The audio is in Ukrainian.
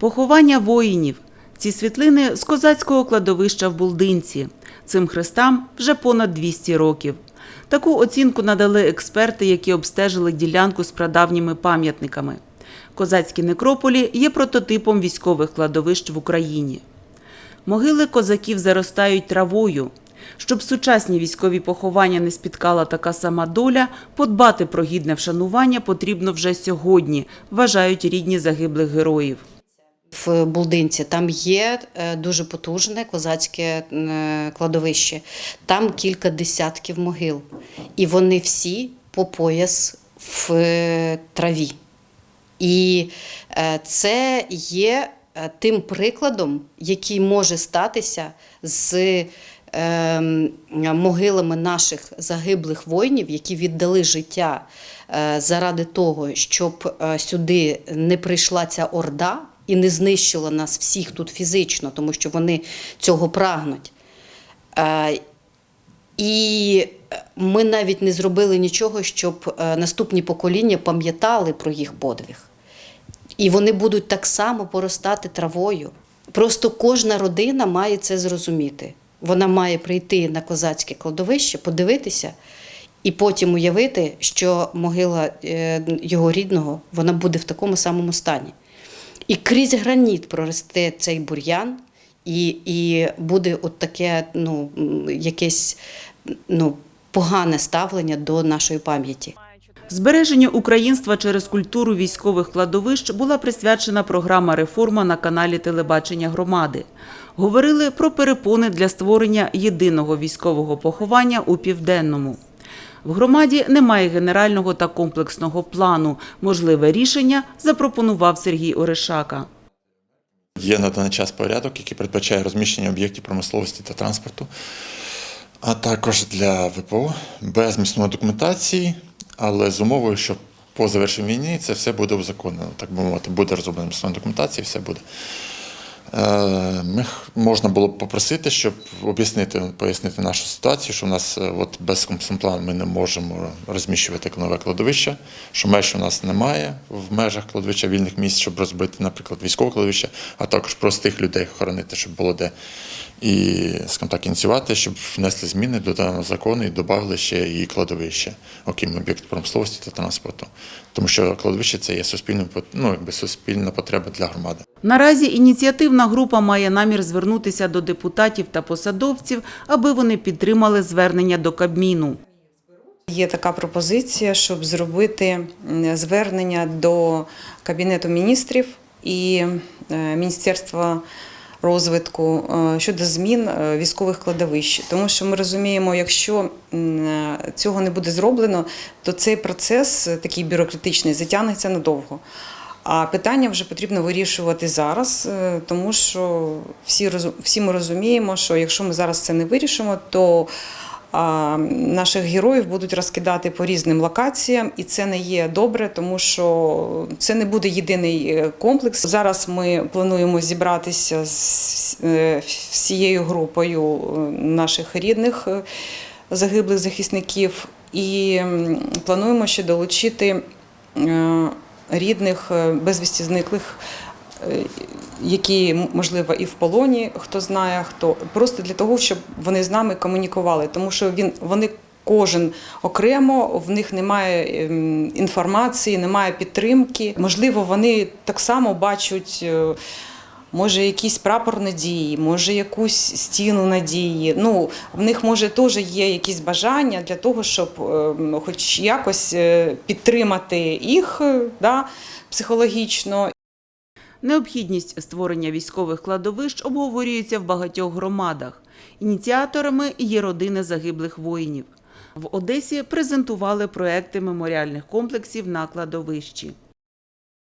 Поховання воїнів. Ці світлини з козацького кладовища в Булдинці. Цим хрестам вже понад 200 років. Таку оцінку надали експерти, які обстежили ділянку з прадавніми пам'ятниками. Козацькі некрополі є прототипом військових кладовищ в Україні. Могили козаків заростають травою. Щоб сучасні військові поховання не спіткала така сама доля, подбати про гідне вшанування потрібно вже сьогодні, вважають рідні загиблих героїв. В Булдинці там є е, дуже потужне козацьке е, кладовище. Там кілька десятків могил. І вони всі по пояс в е, траві. І це є тим прикладом, який може статися з е, могилами наших загиблих воїнів, які віддали життя заради того, щоб сюди не прийшла ця орда і не знищила нас всіх тут фізично, тому що вони цього прагнуть. Е, і ми навіть не зробили нічого, щоб е, наступні покоління пам'ятали про їх подвиг. І вони будуть так само поростати травою. Просто кожна родина має це зрозуміти. Вона має прийти на козацьке кладовище, подивитися і потім уявити, що могила е, його рідного вона буде в такому самому стані. І крізь граніт проросте цей бур'ян, і, і буде от таке ну, якесь ну, погане ставлення до нашої пам'яті. Збереженню українства через культуру військових кладовищ була присвячена програма Реформа на каналі телебачення громади. Говорили про перепони для створення єдиного військового поховання у південному. В громаді немає генерального та комплексного плану. Можливе рішення запропонував Сергій Орешака. Є на даний час порядок, який передбачає розміщення об'єктів промисловості та транспорту, а також для ВПО без місної документації, але з умовою, що по завершенню війни це все буде узаконено, так би мовити, буде розроблена місна документація, все буде. Е, Ми можна було б попросити, щоб об'яснити, пояснити нашу ситуацію, що в нас е, от без комплексного ми не можемо розміщувати нове кладовище, що меж у нас немає в межах кладовища вільних місць, щоб розбити, наприклад, військове кладовище, а також простих людей хоронити, щоб було де. І, скажімо так, ініціювати, щоб внесли зміни до даного закону і додали ще і кладовище, окрім об'єктів промисловості та транспорту. Тому що кладовище це є суспільним, пот- ну, якби суспільна потреба для громади. Наразі ініціативна група має намір звернутися до депутатів та посадовців, аби вони підтримали звернення до Кабміну. Є така пропозиція, щоб зробити звернення до Кабінету міністрів і е, Міністерства розвитку е, щодо змін е, військових кладовищ. Тому що ми розуміємо, якщо цього не буде зроблено, то цей процес такий бюрократичний затягнеться надовго. А питання вже потрібно вирішувати зараз, е, тому що всі всі ми розуміємо, що якщо ми зараз це не вирішимо, то а, наших героїв будуть розкидати по різним локаціям, і це не є добре, тому що це не буде єдиний е, комплекс. Зараз ми плануємо зібратися з е, всією групою наших рідних загиблих захисників, і плануємо ще долучити рідних е, безвісті зниклих. е, Які можливо і в полоні, хто знає, хто просто для того, щоб вони з нами комунікували, тому що він вони кожен окремо, в них немає ем, інформації, немає підтримки. Можливо, вони так само бачать. Може, якийсь прапор надії, може якусь стіну надії. Ну, в них може теж є якісь бажання для того, щоб е, хоч якось е, підтримати їх е, да, психологічно. Необхідність створення військових кладовищ обговорюється в багатьох громадах. Ініціаторами є родини загиблих воїнів. В Одесі презентували проекти меморіальних комплексів на кладовищі.